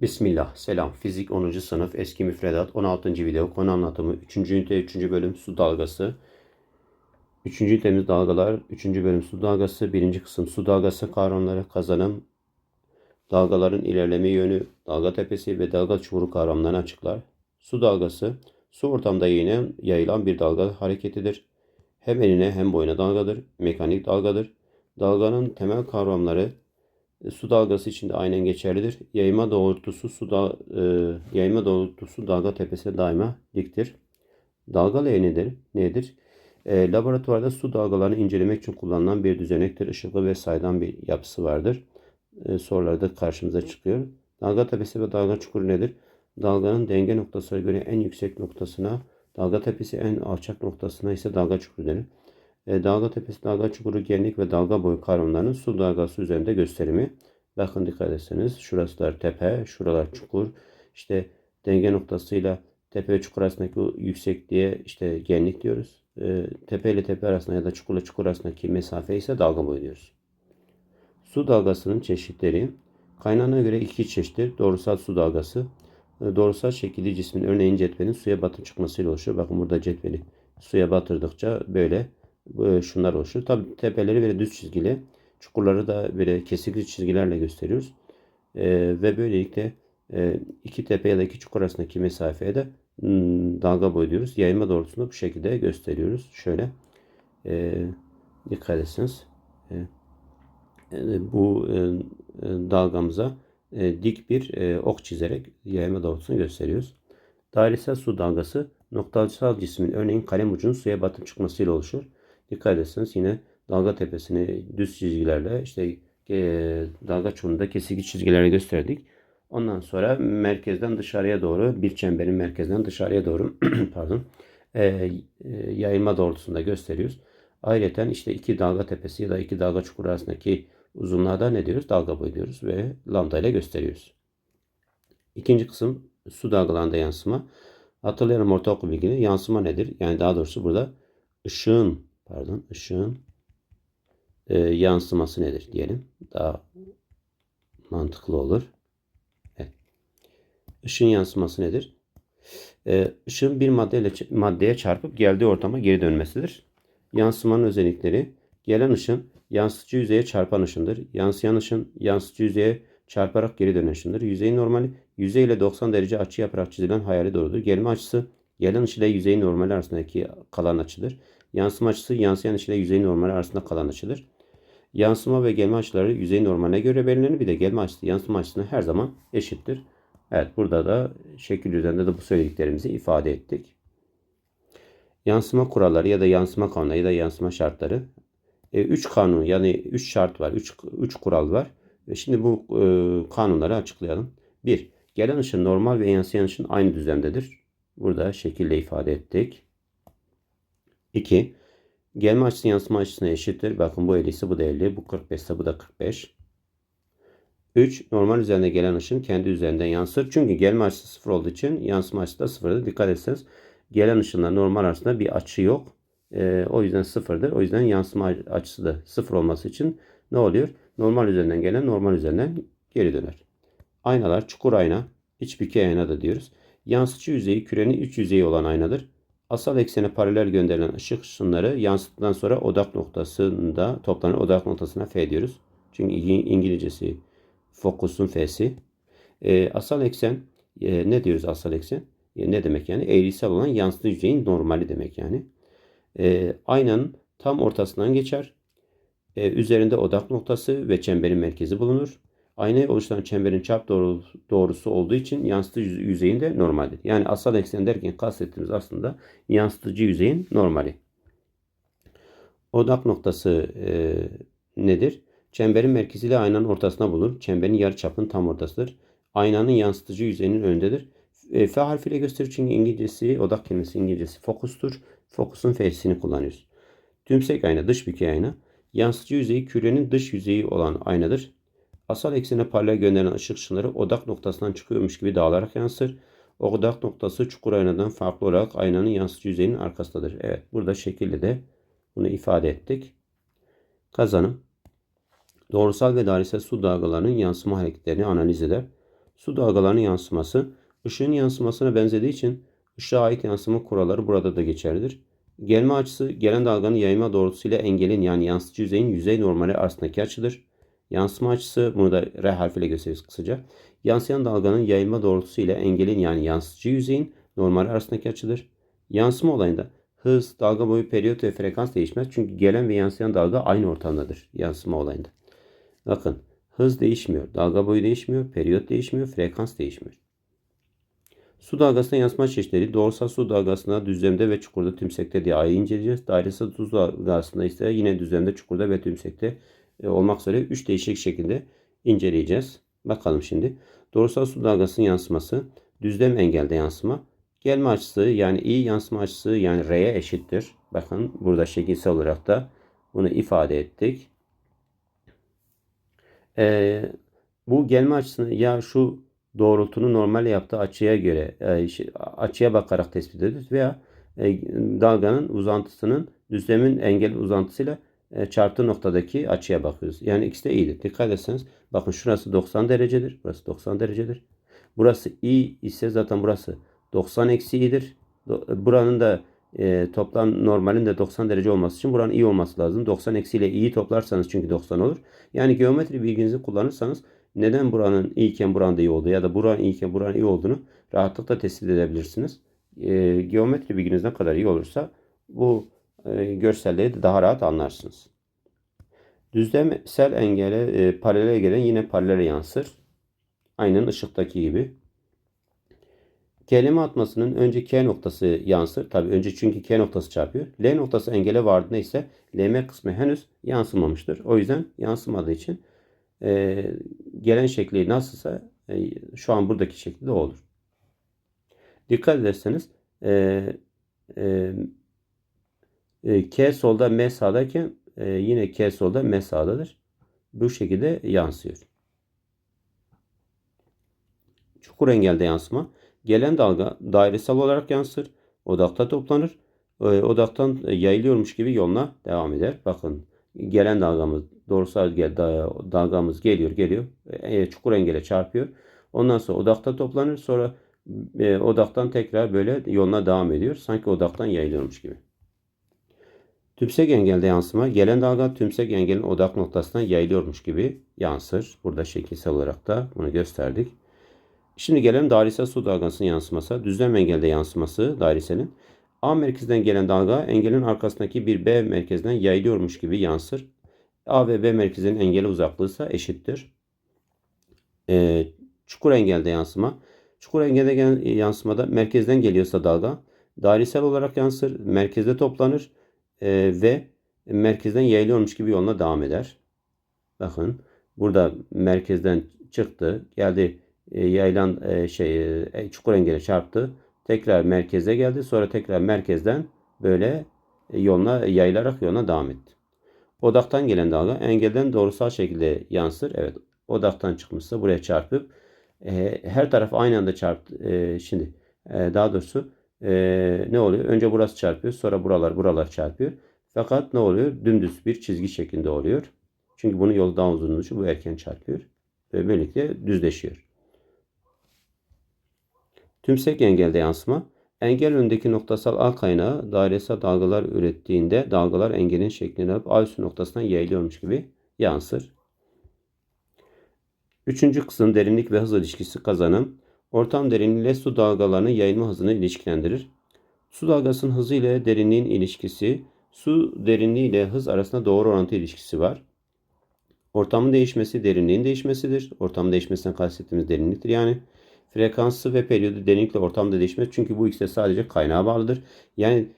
Bismillah, selam. Fizik 10. sınıf eski müfredat 16. video konu anlatımı 3. ünite 3. bölüm su dalgası. 3. ünitemiz dalgalar, 3. bölüm su dalgası, 1. kısım su dalgası kavramları, kazanım, dalgaların ilerleme yönü, dalga tepesi ve dalga çukuru kavramlarını açıklar. Su dalgası, su ortamda yayılan, yayılan bir dalga hareketidir. Hem enine hem boyuna dalgadır, mekanik dalgadır. Dalganın temel kavramları su dalgası için de aynen geçerlidir. Yayma doğrultusu su da, e, yayma doğrultusu dalga tepesine daima diktir. Dalga leğeni nedir? Nedir? E, laboratuvarda su dalgalarını incelemek için kullanılan bir düzenektir. Işıklı ve saydam bir yapısı vardır. E, sorularda karşımıza çıkıyor. Dalga tepesi ve dalga çukuru nedir? Dalganın denge noktasına göre en yüksek noktasına, dalga tepesi en alçak noktasına ise dalga çukuru denir. E, dalga tepesi, dalga çukuru, genlik ve dalga boyu kavramlarının su dalgası üzerinde gösterimi. Bakın dikkat etseniz şurasılar tepe, şuralar çukur. İşte denge noktasıyla tepe ve çukur arasındaki yüksekliğe işte genlik diyoruz. E, tepe ile tepe arasında ya da çukurla çukur arasındaki mesafe ise dalga boyu diyoruz. Su dalgasının çeşitleri kaynağına göre iki çeşittir. Doğrusal su dalgası. E, doğrusal şekilli cismin örneğin cetvelin suya batıp çıkmasıyla oluşuyor. Bakın burada cetveli suya batırdıkça böyle şunlar oluşur. Tabi tepeleri böyle düz çizgili, çukurları da böyle kesikli çizgilerle gösteriyoruz. E, ve böylelikle e, iki tepe ya da iki çukur arasındaki mesafeye de hmm, dalga boyu diyoruz. Yayılma doğrultusunu bu şekilde gösteriyoruz. Şöyle e, dikkat etsiniz. E, e, bu e, e, dalgamıza e, dik bir e, ok çizerek yayılma doğrultusunu gösteriyoruz. Dairesel su dalgası noktasal cismin örneğin kalem ucunun suya batıp çıkmasıyla oluşur. Dikkat etseniz yine dalga tepesini düz çizgilerle işte e, dalga çuğunda kesik çizgilerle gösterdik. Ondan sonra merkezden dışarıya doğru bir çemberin merkezden dışarıya doğru pardon e, e, yayılma doğrultusunda gösteriyoruz. Ayrıca işte iki dalga tepesi ya da iki dalga çukuru arasındaki uzunluğa da ne diyoruz? Dalga boyu diyoruz ve lambda ile gösteriyoruz. İkinci kısım su dalgalarında yansıma. Hatırlayalım ortaokul bilgini. Yansıma nedir? Yani daha doğrusu burada ışığın pardon ışığın e, yansıması nedir diyelim. Daha mantıklı olur. Evet. Işığın yansıması nedir? E, ışığın bir maddeyle maddeye çarpıp geldiği ortama geri dönmesidir. Yansımanın özellikleri gelen ışın yansıtıcı yüzeye çarpan ışındır. Yansıyan ışın yansıtıcı yüzeye çarparak geri dönen ışındır. Yüzeyin normali yüzey ile 90 derece açı yaparak çizilen hayali doğrudur. Gelme açısı gelen ışın ile yüzeyin normali arasındaki kalan açıdır. Yansıma açısı yansıyan ışın ile yüzeyin normali arasında kalan açıdır. Yansıma ve gelme açıları yüzey normaline göre belirlenir. Bir de gelme açısı yansıma açısına her zaman eşittir. Evet burada da şekil üzerinde de bu söylediklerimizi ifade ettik. Yansıma kuralları ya da yansıma kanunu ya da yansıma şartları. 3 e, kanun yani 3 şart var, 3 3 kural var. E, şimdi bu e, kanunları açıklayalım. 1. Gelen ışın normal ve yansıyan ışın aynı düzendedir. Burada şekilde ifade ettik. 2. Gelme açısı yansıma açısına eşittir. Bakın bu 50 ise bu da 50. Bu 45 ise bu da 45. 3. Normal üzerinde gelen ışın kendi üzerinden yansır. Çünkü gelme açısı 0 olduğu için yansıma açısı da 0'dır. Dikkat etseniz gelen ışınla normal arasında bir açı yok. E, o yüzden 0'dır. O yüzden yansıma açısı da 0 olması için ne oluyor? Normal üzerinden gelen normal üzerinden geri döner. Aynalar çukur ayna, iç bükey ayna da diyoruz. Yansıcı yüzeyi kürenin iç yüzeyi olan aynadır. Asal eksene paralel gönderilen ışık ışınları yansıttıktan sonra odak noktasında toplanır. Odak noktasına F diyoruz. Çünkü İngilizcesi fokusun F'si. E, asal eksen e, ne diyoruz asal eksen? E, ne demek yani? Eğrisel olan yansıtıcı yüzeyin normali demek yani. E, aynanın tam ortasından geçer. E, üzerinde odak noktası ve çemberin merkezi bulunur. Aynayı oluşturan çemberin çap doğru, doğrusu olduğu için yansıtıcı yüzeyin de normaldir. Yani asal eksen derken kastettiğimiz aslında yansıtıcı yüzeyin normali. Odak noktası e, nedir? Çemberin merkeziyle aynanın ortasına bulunur. Çemberin yarı çapının tam ortasıdır. Aynanın yansıtıcı yüzeyinin önündedir. E, F harfiyle gösterir çünkü İngilizcesi, odak kelimesi İngilizcesi fokustur. Fokusun F'sini kullanıyoruz. Tümsek ayna, dış bükey ayna. Yansıtıcı yüzeyi kürenin dış yüzeyi olan aynadır. Asal eksene paralel gönderilen ışık ışınları odak noktasından çıkıyormuş gibi dağılarak yansır. O odak noktası çukur aynadan farklı olarak aynanın yansıtıcı yüzeyinin arkasındadır. Evet burada şekilde de bunu ifade ettik. Kazanım. Doğrusal ve dairesel su dalgalarının yansıma hareketlerini analiz eder. Su dalgalarının yansıması. Işığın yansımasına benzediği için ışığa ait yansıma kuralları burada da geçerlidir. Gelme açısı gelen dalganın yayılma doğrultusuyla engelin yani yansıtıcı yüzeyin yüzey normali arasındaki açıdır. Yansıma açısı bunu da R harfiyle gösteririz kısaca. Yansıyan dalganın yayılma doğrultusuyla engelin yani yansıtıcı yüzeyin normali arasındaki açıdır. Yansıma olayında hız, dalga boyu, periyot ve frekans değişmez. Çünkü gelen ve yansıyan dalga aynı ortamdadır yansıma olayında. Bakın hız değişmiyor, dalga boyu değişmiyor, periyot değişmiyor, frekans değişmiyor. Su dalgasına yansıma çeşitleri doğrusal su dalgasına düzlemde ve çukurda tümsekte diye ayrı inceleyeceğiz. Dairesel su dalgasında ise yine düzlemde, çukurda ve tümsekte olmak üzere 3 değişik şekilde inceleyeceğiz. Bakalım şimdi. Doğrusal su dalgasının yansıması, düzlem engelde yansıma, gelme açısı yani i yansıma açısı yani r'ye eşittir. Bakın burada şekilsel olarak da bunu ifade ettik. Ee, bu gelme açısını ya şu doğrultunun normal yaptığı açıya göre e, açıya bakarak tespit ediyoruz veya e, dalganın uzantısının düzlemin engel uzantısıyla e, çarptığı noktadaki açıya bakıyoruz. Yani ikisi de iyidir. Dikkat etseniz bakın şurası 90 derecedir. Burası 90 derecedir. Burası i ise zaten burası 90 eksi i'dir. Buranın da e, toplam normalin de 90 derece olması için buranın i olması lazım. 90 eksi ile i'yi toplarsanız çünkü 90 olur. Yani geometri bilginizi kullanırsanız neden buranın i iken buranın da iyi olduğu ya da buranın i iken buranın iyi olduğunu rahatlıkla tespit edebilirsiniz. E, geometri bilginiz ne kadar iyi olursa bu e, görselleri de daha rahat anlarsınız. Düzlemsel engele e, paralele gelen yine paralele yansır. Aynen ışıktaki gibi. Kelime atmasının önce K noktası yansır. Tabi önce çünkü K noktası çarpıyor. L noktası engele vardığında ise LM kısmı henüz yansımamıştır. O yüzden yansımadığı için e, gelen şekli nasılsa e, şu an buradaki şekilde olur. Dikkat ederseniz e, e, e, K solda M sağdayken e, yine K solda M sağdadır. Bu şekilde yansıyor. Çukur engelde yansıma. Gelen dalga dairesel olarak yansır. Odakta toplanır. E, odaktan yayılıyormuş gibi yoluna devam eder. Bakın gelen dalgamız doğrusal gel, dalgamız geliyor geliyor. E, çukur engele çarpıyor. Ondan sonra odakta toplanır. Sonra e, odaktan tekrar böyle yoluna devam ediyor. Sanki odaktan yayılıyormuş gibi. Tümsek engelde yansıma gelen dalga tümsek engelin odak noktasından yayılıyormuş gibi yansır. Burada şekilsel olarak da bunu gösterdik. Şimdi gelen dairesel su dalgasının yansıması, düzlem engelde yansıması daireselin. A merkezden gelen dalga engelin arkasındaki bir B merkezden yayılıyormuş gibi yansır. A ve B merkezinin engeli uzaklığı ise eşittir. Ee, çukur engelde yansıma. Çukur engelde yansımada merkezden geliyorsa dalga dairesel olarak yansır, merkezde toplanır ve merkezden yayılıyormuş gibi yoluna devam eder. Bakın burada merkezden çıktı, geldi e, yayılan e, şey e, çukur engele çarptı. Tekrar merkeze geldi. Sonra tekrar merkezden böyle yoluna yayılarak yoluna devam etti. Odaktan gelen dalga engelden doğrusal şekilde yansır. Evet odaktan çıkmışsa buraya çarpıp e, her taraf aynı anda çarptı. E, şimdi e, daha doğrusu e, ne oluyor? Önce burası çarpıyor. Sonra buralar buralar çarpıyor. Fakat ne oluyor? Dümdüz bir çizgi şeklinde oluyor. Çünkü bunun yolu daha uzun bu erken çarpıyor. Ve böylelikle düzleşiyor. Tümsek engelde yansıma. Engel önündeki noktasal al kaynağı dairesel dalgalar ürettiğinde dalgalar engelin şeklini alıp A üstü noktasından yayılıyormuş gibi yansır. Üçüncü kısım derinlik ve hız ilişkisi kazanım. Ortam derinliği ile su dalgalarının yayılma hızını ilişkilendirir. Su dalgasının hızı ile derinliğin ilişkisi, su derinliği ile hız arasında doğru orantı ilişkisi var. Ortamın değişmesi derinliğin değişmesidir. Ortamın değişmesinden kastettiğimiz derinliktir yani. Frekansı ve periyodu derinlikle ortamda değişmez. Çünkü bu ikisi sadece kaynağa bağlıdır. Yani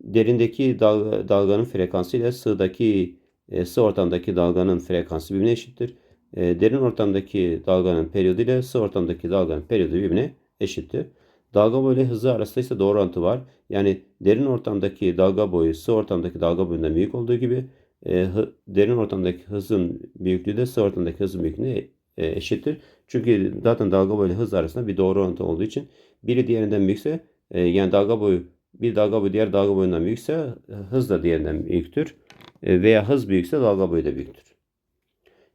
derindeki dalga, dalganın frekansı ile sığdaki e, sığ ortamdaki dalganın frekansı birbirine eşittir. E, derin ortamdaki dalganın periyodu ile sığ ortamdaki dalganın periyodu birbirine eşittir. Dalga boyu ile hızı arasında ise doğru orantı var. Yani derin ortamdaki dalga boyu sığ ortamdaki dalga boyundan büyük olduğu gibi e, hı, derin ortamdaki hızın büyüklüğü de sığ ortamdaki hızın büyüklüğüne e, eşittir. Çünkü zaten dalga boyu ile hız arasında bir doğru orantı olduğu için biri diğerinden büyükse e, yani dalga boyu bir dalga boyu diğer dalga boyundan büyükse e, hız da diğerinden büyüktür. Veya hız büyükse dalga boyu da büyüktür.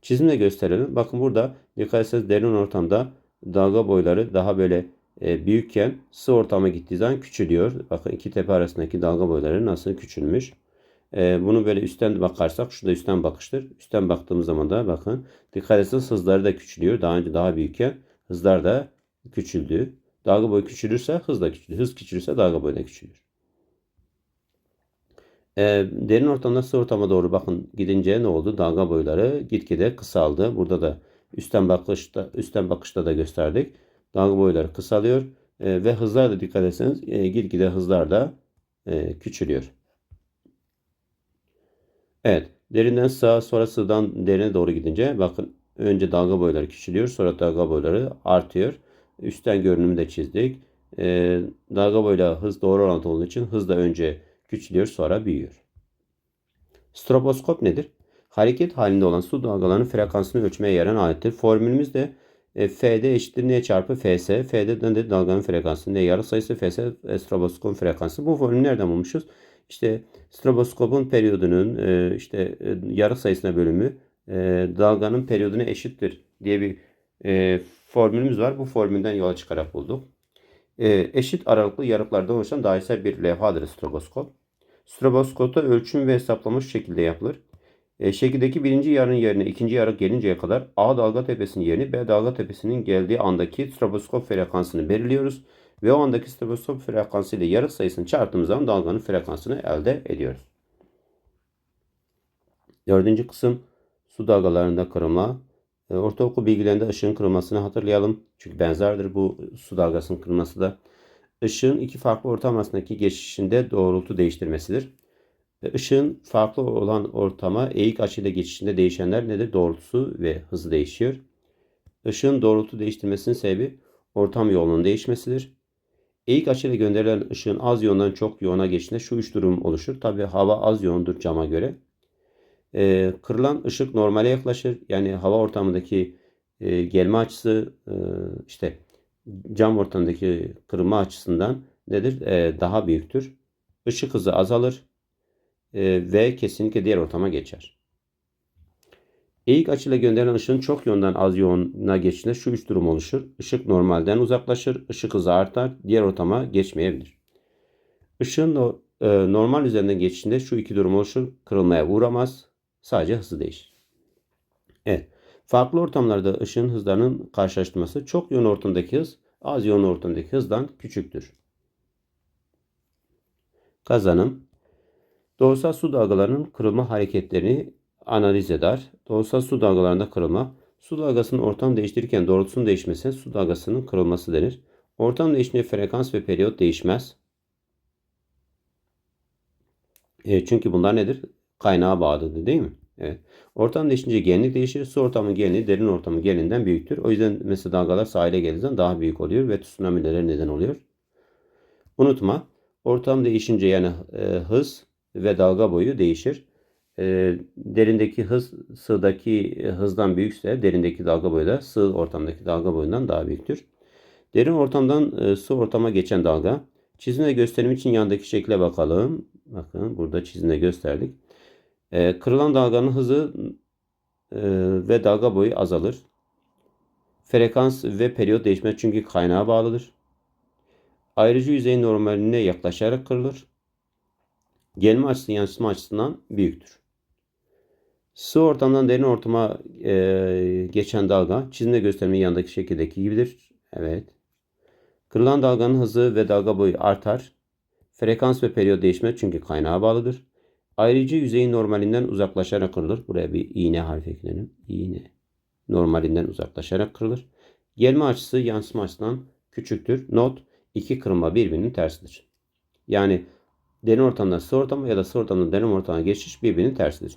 Çizimle gösterelim. Bakın burada dikkat etseniz derin ortamda dalga boyları daha böyle e, büyükken su ortama gittiği zaman küçülüyor. Bakın iki tepe arasındaki dalga boyları nasıl küçülmüş. E, bunu böyle üstten bakarsak şu da üstten bakıştır. Üstten baktığımız zaman da bakın dikkat etseniz hızları da küçülüyor. Daha önce daha büyükken hızlar da küçüldü. Dalga boyu küçülürse hız da küçülür. Hız küçülürse dalga boyu da küçülür. E, derin ortamda su ortama doğru bakın gidince ne oldu? Dalga boyları gitgide kısaldı. Burada da üstten bakışta üstten bakışta da gösterdik. Dalga boyları kısalıyor e, ve hızlar da dikkat etseniz e, gitgide hızlar da e, küçülüyor. Evet, derinden sağa sonra sığdan derine doğru gidince bakın önce dalga boyları küçülüyor, sonra dalga boyları artıyor. Üstten görünümü de çizdik. E, dalga boyla hız doğru orantılı olduğu için hız da önce küçülüyor, sonra büyüyor. Stroboskop nedir? Hareket halinde olan su dalgalarının frekansını ölçmeye yarayan alettir. Formülümüz de e, Fd eşittir n çarpı Fs. F'den de dalganın frekansı. N yarı sayısı Fs e, stroboskopun frekansı. Bu formülü nereden bulmuşuz? İşte stroboskopun periyodunun e, işte e, yarı sayısına bölümü e, dalganın periyoduna eşittir diye bir formülümüz var. Bu formülden yola çıkarak bulduk. Eşit aralıklı yarıklardan oluşan dairesel bir levhadır stroboskop. Stroboskopta ölçüm ve hesaplama şekilde yapılır. E, şekildeki birinci yarının yerine ikinci yarık gelinceye kadar A dalga tepesinin yerini B dalga tepesinin geldiği andaki stroboskop frekansını belirliyoruz. Ve o andaki stroboskop frekansı ile yarık sayısını çarptığımız zaman dalganın frekansını elde ediyoruz. Dördüncü kısım su dalgalarında kırılma. E, ortaokul bilgilerinde ışığın kırılmasını hatırlayalım. Çünkü benzerdir bu su dalgasının kırılması da. Işığın iki farklı ortam arasındaki geçişinde doğrultu değiştirmesidir. Işığın farklı olan ortama eğik açıyla geçişinde değişenler nedir? Doğrultusu ve hızı değişiyor. Işığın doğrultu değiştirmesinin sebebi ortam yoğunluğunun değişmesidir. Eğik açıyla gönderilen ışığın az yoğundan çok yoğuna geçişinde şu üç durum oluşur. Tabi hava az yoğundur cama göre. Ee, kırılan ışık normale yaklaşır. Yani hava ortamındaki e, gelme açısı e, işte cam ortamındaki kırılma açısından nedir? E, daha büyüktür. Işık hızı azalır e, ve kesinlikle diğer ortama geçer. Eğik açıyla gönderilen ışığın çok yoğundan az yoğuna geçişinde şu üç durum oluşur. Işık normalden uzaklaşır, ışık hızı artar, diğer ortama geçmeyebilir. Işığın e, normal üzerinden geçişinde şu iki durum oluşur. Kırılmaya uğramaz, sadece hızı değişir. Evet, farklı ortamlarda ışığın hızlarının karşılaştırması çok yoğun ortamdaki hız, az yoğun ortamdaki hızdan küçüktür. Kazanım Doğrusal su dalgalarının kırılma hareketlerini analiz eder. Doğrusal su dalgalarında kırılma, su dalgasının ortam değiştirirken doğrultusunun değişmesine su dalgasının kırılması denir. Ortam değişince frekans ve periyot değişmez. E, çünkü bunlar nedir? Kaynağa bağlıdır değil mi? Evet. Ortam değişince genlik değişir. Su ortamı genliği derin ortamı genliğinden büyüktür. O yüzden mesela dalgalar sahile geldiği zaman daha büyük oluyor ve tsunami'lere neden oluyor. Unutma. Ortam değişince yani e, hız ve dalga boyu değişir. E, derindeki hız sığdaki hızdan büyükse derindeki dalga boyu da sığ ortamdaki dalga boyundan daha büyüktür. Derin ortamdan e, su ortama geçen dalga. Çizimde gösterim için yandaki şekle bakalım. Bakın burada çizimde gösterdik. E, kırılan dalganın hızı e, ve dalga boyu azalır. Frekans ve periyot değişmez çünkü kaynağa bağlıdır. Ayrıcı yüzeyin normaline yaklaşarak kırılır. Gelme açısı yansıma açısından büyüktür. Su ortamdan derin ortama e, geçen dalga çizimde göstermeyi yanındaki şekildeki gibidir. Evet. Kırılan dalganın hızı ve dalga boyu artar. Frekans ve periyot değişmez çünkü kaynağa bağlıdır. Ayrıca yüzeyin normalinden uzaklaşarak kırılır. Buraya bir iğne harfi ekleyelim. İğne. Normalinden uzaklaşarak kırılır. Gelme açısı yansıma açısından küçüktür. Not iki kırılma birbirinin tersidir. Yani derin ortamdan sıvı ortama ya da sıvı ortamdan derin ortama geçiş birbirinin tersidir.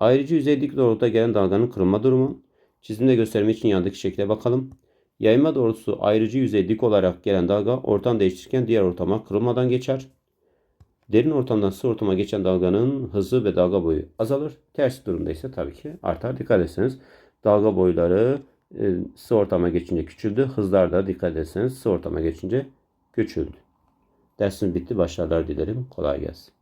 Ayrıca yüzey dik doğrultuda gelen dalganın kırılma durumu. Çizimde göstermek için yandaki şekle bakalım. Yayma doğrultusu ayrıcı yüzey dik olarak gelen dalga ortam değiştirirken diğer ortama kırılmadan geçer. Derin ortamdan sıvı ortama geçen dalganın hızı ve dalga boyu azalır. Ters durumda ise tabii ki artar. Dikkat etseniz dalga boyları e, sıvı ortama geçince küçüldü. Hızlar da dikkat etseniz sıvı ortama geçince küçüldü. Dersimiz bitti. Başarılar dilerim. Kolay gelsin.